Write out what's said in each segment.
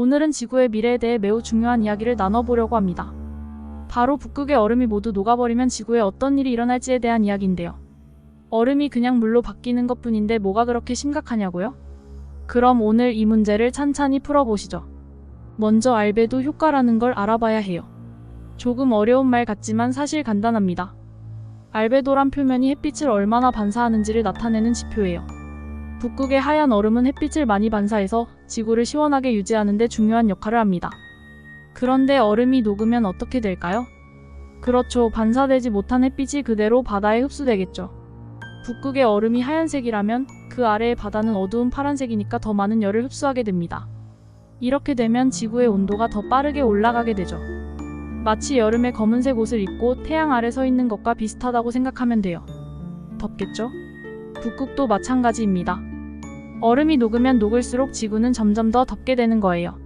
오늘은 지구의 미래에 대해 매우 중요한 이야기를 나눠보려고 합니다. 바로 북극의 얼음이 모두 녹아버리면 지구에 어떤 일이 일어날지에 대한 이야기인데요. 얼음이 그냥 물로 바뀌는 것 뿐인데 뭐가 그렇게 심각하냐고요? 그럼 오늘 이 문제를 찬찬히 풀어보시죠. 먼저 알베도 효과라는 걸 알아봐야 해요. 조금 어려운 말 같지만 사실 간단합니다. 알베도란 표면이 햇빛을 얼마나 반사하는지를 나타내는 지표예요. 북극의 하얀 얼음은 햇빛을 많이 반사해서 지구를 시원하게 유지하는 데 중요한 역할을 합니다. 그런데 얼음이 녹으면 어떻게 될까요? 그렇죠. 반사되지 못한 햇빛이 그대로 바다에 흡수되겠죠. 북극의 얼음이 하얀색이라면 그 아래의 바다는 어두운 파란색이니까 더 많은 열을 흡수하게 됩니다. 이렇게 되면 지구의 온도가 더 빠르게 올라가게 되죠. 마치 여름에 검은색 옷을 입고 태양 아래 서 있는 것과 비슷하다고 생각하면 돼요. 덥겠죠? 북극도 마찬가지입니다. 얼음이 녹으면 녹을수록 지구는 점점 더 덥게 되는 거예요.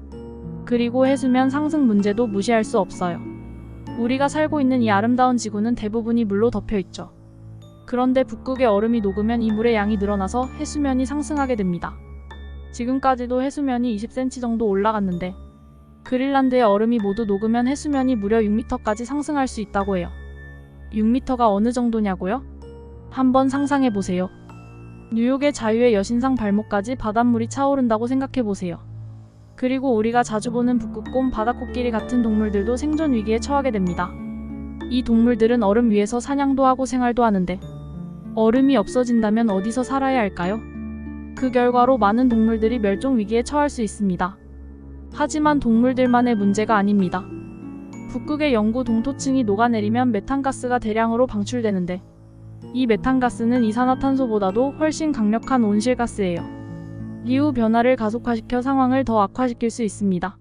그리고 해수면 상승 문제도 무시할 수 없어요. 우리가 살고 있는 이 아름다운 지구는 대부분이 물로 덮여 있죠. 그런데 북극의 얼음이 녹으면 이 물의 양이 늘어나서 해수면이 상승하게 됩니다. 지금까지도 해수면이 20cm 정도 올라갔는데 그린란드의 얼음이 모두 녹으면 해수면이 무려 6m까지 상승할 수 있다고 해요. 6m가 어느 정도냐고요? 한번 상상해 보세요. 뉴욕의 자유의 여신상 발목까지 바닷물이 차오른다고 생각해 보세요. 그리고 우리가 자주 보는 북극곰, 바다코끼리 같은 동물들도 생존 위기에 처하게 됩니다. 이 동물들은 얼음 위에서 사냥도 하고 생활도 하는데 얼음이 없어진다면 어디서 살아야 할까요? 그 결과로 많은 동물들이 멸종 위기에 처할 수 있습니다. 하지만 동물들만의 문제가 아닙니다. 북극의 영구 동토층이 녹아내리면 메탄가스가 대량으로 방출되는데 이 메탄가스는 이산화탄소보다도 훨씬 강력한 온실가스예요. 기후 변화를 가속화시켜 상황을 더 악화시킬 수 있습니다.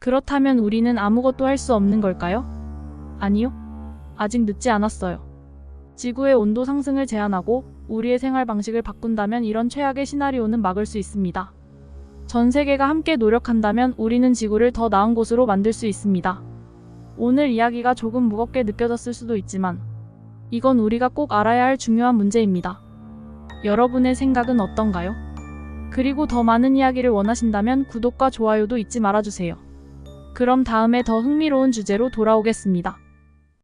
그렇다면 우리는 아무것도 할 수 없는 걸까요? 아니요. 아직 늦지 않았어요. 지구의 온도 상승을 제한하고 우리의 생활 방식을 바꾼다면 이런 최악의 시나리오는 막을 수 있습니다. 전 세계가 함께 노력한다면 우리는 지구를 더 나은 곳으로 만들 수 있습니다. 오늘 이야기가 조금 무겁게 느껴졌을 수도 있지만 이건 우리가 꼭 알아야 할 중요한 문제입니다. 여러분의 생각은 어떤가요? 그리고 더 많은 이야기를 원하신다면 구독과 좋아요도 잊지 말아주세요. 그럼 다음에 더 흥미로운 주제로 돌아오겠습니다.